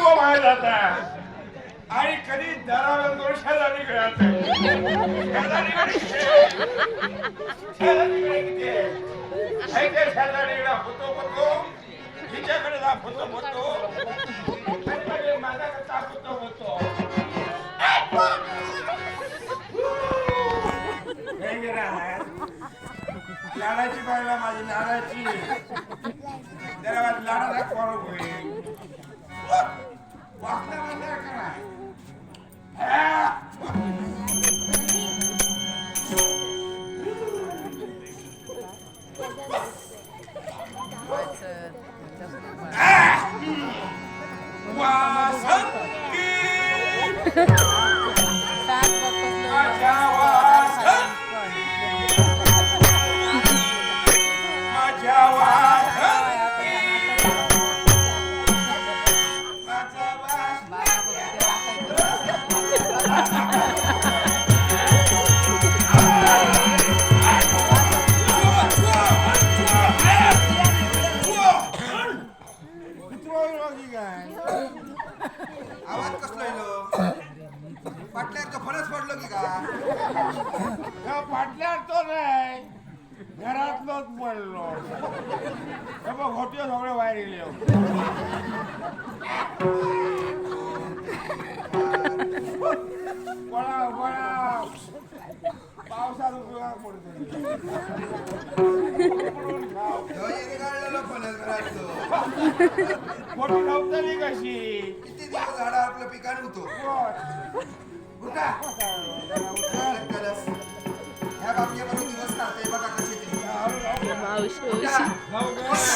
उभं बाहेर जाता आणि कधी दरावर दोन शेजारी राहत शेजारीकडे शेजारीकडे किती होतो होतो. तिच्याकडे जा होतो होतो. माझ्याकडे जा होतो होतो. हे लाडाची बायला माझी लाडाची. जरा लाडाचा कॉल होईल? वाकणं बंद करा फणस पडलो की का? त्या पाटल्यावर तो नाही. घरातलोच पडलो हे बघ होते सगळे बाहेर गेले. पळा पळा पावसात उपयोग पडतो फणस घरातलो. मोठी नव्हतली कशी. किती दिवस झाडा आपलं पिकान होतो? उठा कलस ह्या बापयापासून दिवस काढते बघा कशी ते मावशी उठा. मावशी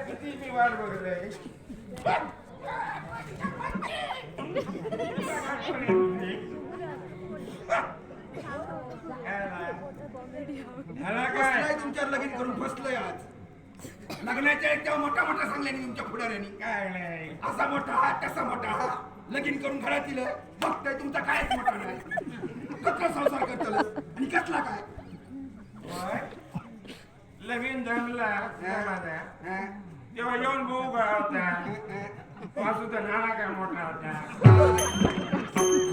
किती मी वाट तुमच्यावर लगीन करून बसलोय आज. लग्नाच्या तेव्हा मोठा मोठा सांगले तुमच्या पुढाऱ्यांनी. काय नाही असा मोठा हा तसा मोठा हा. लगीन करून घरात दिलं बघताय तुमचा कायच मोठा नाही. कसला संसार करतल आणि कसला काय? लगीन जमला हा? तेव्हा येऊन भाऊ काय होता वासुचा नाना काय मोठा होता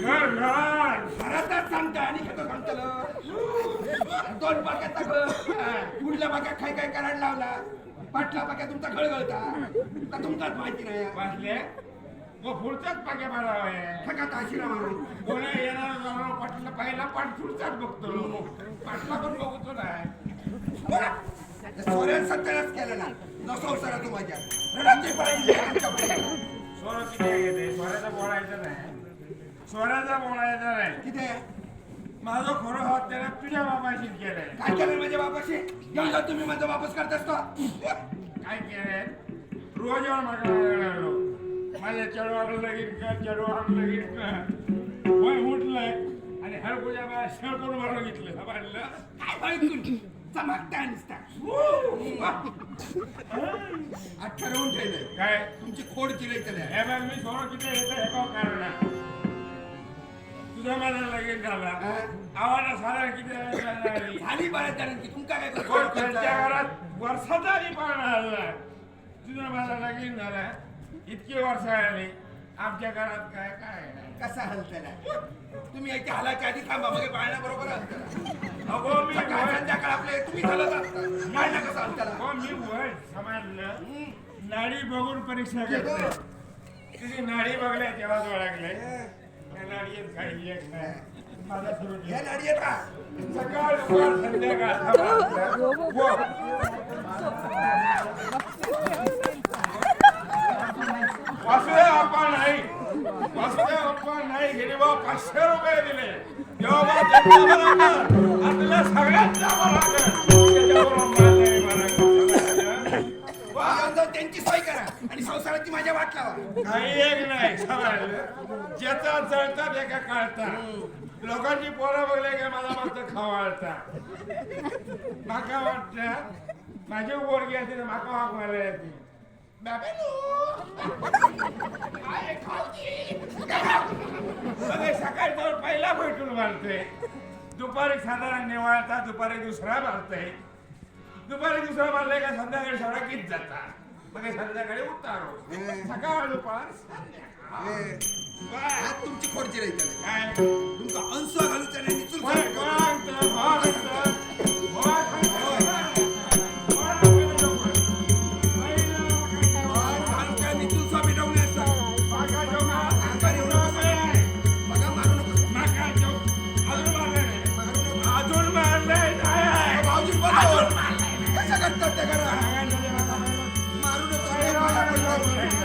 घर घर. घरातच सांगता आणि खेळ सांगतल दोन बाक्यात पुढल्या बाक्यात काय काय करायला लावला. पाटला बाक्या तुमचा खळगळता. का तुमचाच माहिती नाही. वाचले मग पुढचाच पाक्या मारावा फकात आशिरा मारून. कोणी येणार जाणार पाटला पहिला पाठ पुढचाच बघतो. पाटला पण बघतो नाही सोऱ्यात सत्यानाच केलं ना. नको सरा तू माझ्या. रडाचे पाहिजे आमच्याकडे सोनं किती घेते सोन्याचं बोलायचं नाही. सोन्याचं बोलायचं नाही. किती? माझं खरं हात त्याला तुझ्या बाबाशी केलंय. काय केलं माझ्या बापाशी घेऊन जा तुम्ही माझा वापस करतास का काय केलंय? रोज येऊन मागायला लागलो. माझ्या चढवाला लगीन कर चढवाला लगीन कर. वय उठलंय आणि हर पूजा बा शेळ करून मला घेतलं. म्हणलं काय बाळकून चमकता नुसता. ठरवून ठेवलंय. काय? तुमची खोड चिरायचं नाही हे बघ मी सोनं किती येतं हे बघ कारण. तुझं माझं लगीन झाला. हा? आम्हाला साधारण किती झाली बऱ्याच जणांची तुमका काय त्यांच्या घरात वर्षाचा आधी पाहुणा आला तुझं माझं लगीन झालं. इतकी वर्ष आली. आमच्या घरात काय काय. कसा हलताना तुम्ही याच्या हालाच्या आधी थांबा मग पाळण्या बरोबर अगो मी वय- संध्याकाळ आपले तुम्ही असता पाळण्या कसं हलताना अगो मी वय समजलं. नाडी बघून परीक्षा करते तुझी नाडी बघल्या तेव्हाच ओळखले. त्या नाडीत काही एक नाही माझा सुरू या केला नाडी आहे का सकाळ दुपार संध्याकाळ थांबा. वो. वासुदेव अप्पा नाही वासुदेव अप्पा नाही गेले बा पाचशे रुपये दिले तेव्हा त्यांची सोय करा आणि संसाराची माझ्या वाट लावा. काही एक नाही ज्याचा जळतात एका काढता. लोकांची पोरं बघले की मला मात्र खवाळता. माका वाटत माझी पोरगी असते तर माका हाक मारला येते? सगळे सकाळी तर पहिला भेटून मारते. दुपारी साधारण निवाळता दुपारी दुसरा मारते. दुपारी दुसरा मारले का संध्याकाळी सगळा गीत जाता मग हे संध्याकाळी उतारो सकाळ दुपार संध्याकाळ. आज तुमची खोडची राहते काय? तुमका अंसवा घालूचा नाही निचून? पहिलं आज असतात. बघा मारू नको माका जेव्हा- अजून मारलं नाही. मारू नको. अजून मारलंय नाही. भाऊजी बघा कसं करतात सांगायचं जरा सांगायचं. मारू